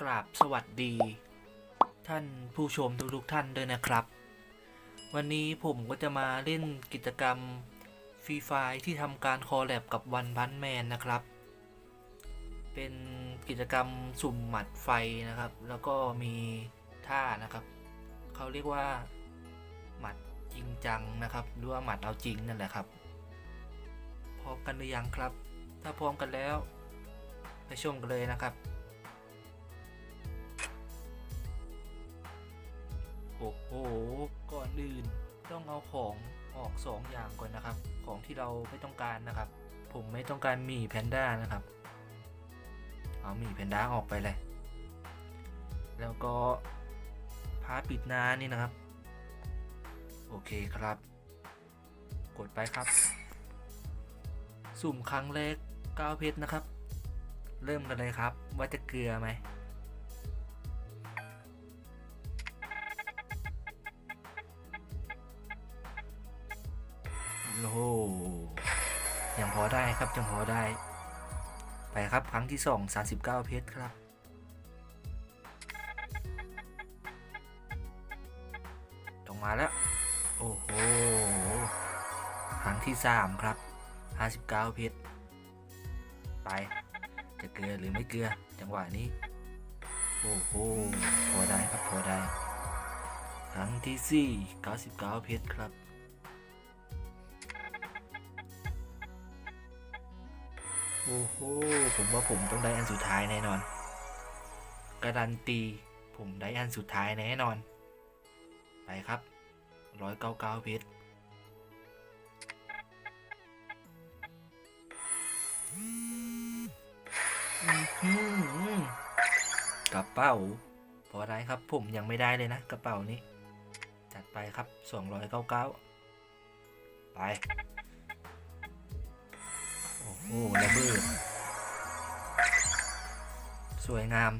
กราบสวัสดี ท่านผู้ชมทุกๆท่านด้วยนะครับ วันนี้ผมก็จะมาเล่นกิจกรรมฟรีไฟที่ทำการคอลแลบกับวันพันแมนนะครับ เป็นกิจกรรมสุ่มหมัดไฟนะครับ แล้วก็มีท่านะครับ เขาเรียกว่าหมัดจริงจังนะครับ หรือว่าหมัดเอาจริงนั่นแหละครับ พร้อมกันหรือยังครับ ถ้าพร้อมกันแล้ว ไปชมกันเลยนะครับ โอ้โหก่อนอื่นต้องเอาของออกสองอย่างก่อนนะครับ ของที่เราไม่ต้องการนะครับ ผมไม่ต้องการหมีแพนด้านะครับ เอาหมีแพนด้าออกไปเลย แล้วก็ผ้าปิดน้านี่นะครับ โอเคครับ กดไปครับ สุ่มครั้งแรก9เพชรนะครับ เริ่มกันเลยครับ ว่าจะเกลือไหม โอ้โหยังพอได้ครับยังพอได้ ไปครับครั้งที่2 39เก้าเพชรครับ ตรงมาแล้ว โอ้โหครั้งที่3ครับ59เก้าเพชรไป จะเกลือหรือไม่เกลือ จังหวะนี้ โอ้โหพอได้ครับพอได้ ครั้งที่4 99เพชรครับ โอ้โห ผมว่าผมต้องได้อันสุดท้ายแน่นอน การันตี ผมได้อันสุดท้ายแน่นอน ไปครับ199เพชรอื้อหือกระเป๋า พอได้ครับ ผมยังไม่ได้เลยนะ กระเป๋านี้ จัดไปครับ299ไป ระเบิดสวยงาม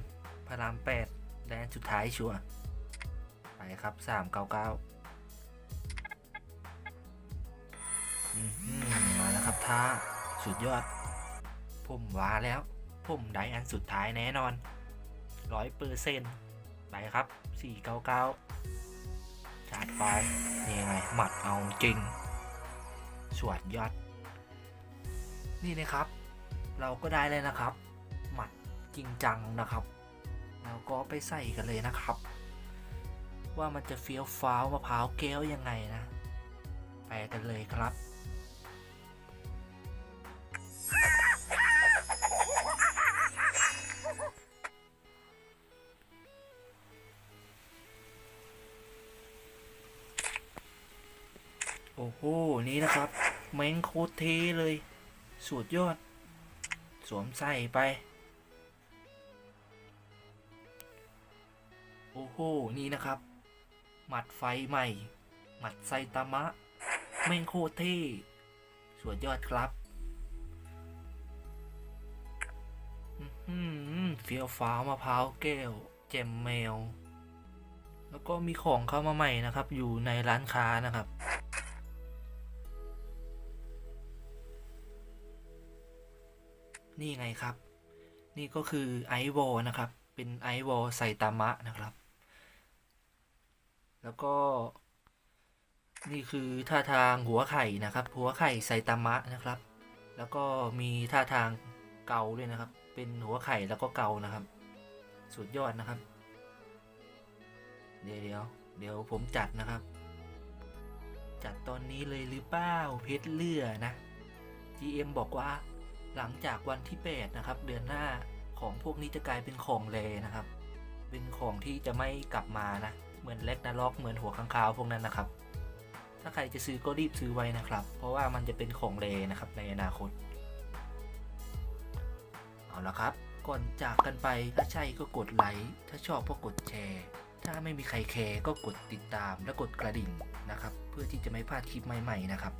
พระรามแปดแดนสุดท้ายชัวร์ไปครับ399อือหือมาแล้วครับท่าสุดยอด ผมว่าแล้ว ผมได้อันสุดท้ายแน่นอนร้อยเปอร์เซ็นต์ไปครับ499จัดไปนี่ไงหมัดเอาจริงสวดยอด นี่นะครับ เราก็ได้เลยนะครับ หมัดจริงจังนะครับแล้วก็ไปใส่กันเลยนะครับ ว่ามันจะเฟี้ยวฟ้าวมะพร้าวแก้วยังไงนะ ไปกันเลยครับโอ้โห นี่นะครับ แมงโคตรเทเลย สุดยอด สวมใส่ไป โอ้โห นี่นะครับ หมัดไฟใหม่ หมัดไซตามะ แมงโคตรเท่สุดยอดครับเฟียวฟ้าวมะพร้าวแก้ว แจมแมว แล้วก็มีของเข้ามาใหม่นะครับ อยู่ในร้านค้านะครับ นี่ไงครับ นี่ก็คือไอวอลนะครับ เป็นไอวอลไซตามะนะครับ แล้วก็นี่คือท่าทางหัวไข่นะครับ หัวไข่ไซตามะนะครับ แล้วก็มีท่าทางเกาด้วยนะครับ เป็นหัวไข่แล้วก็เกานะครับ สุดยอดนะครับ เดี๋ยวเดี๋ยวเดี๋ยวผมจัดนะครับ จัดตอนนี้เลยหรือเปล่าเพชรเลือนะ GM บอกว่า หลังจากวันที่8นะครับ เดือนหน้าของพวกนี้จะกลายเป็นของเลนะครับ เป็นของที่จะไม่กลับมานะ เหมือนเล็กนาล็อกเหมือนหัวข้างคาวพวกนั้นนะครับ ถ้าใครจะซื้อก็รีบซื้อไว้นะครับ เพราะว่ามันจะเป็นของเลนะครับในอนาคต เอาละครับ ก่อนจากกันไปถ้าใช่ก็กดไลค์ถ้าชอบก็กดแชร์ถ้าไม่มีใครแคร์ก็กดติดตามและกดกระดิ่งนะครับ เพื่อที่จะไม่พลาดคลิปใหม่ ๆ นะครับ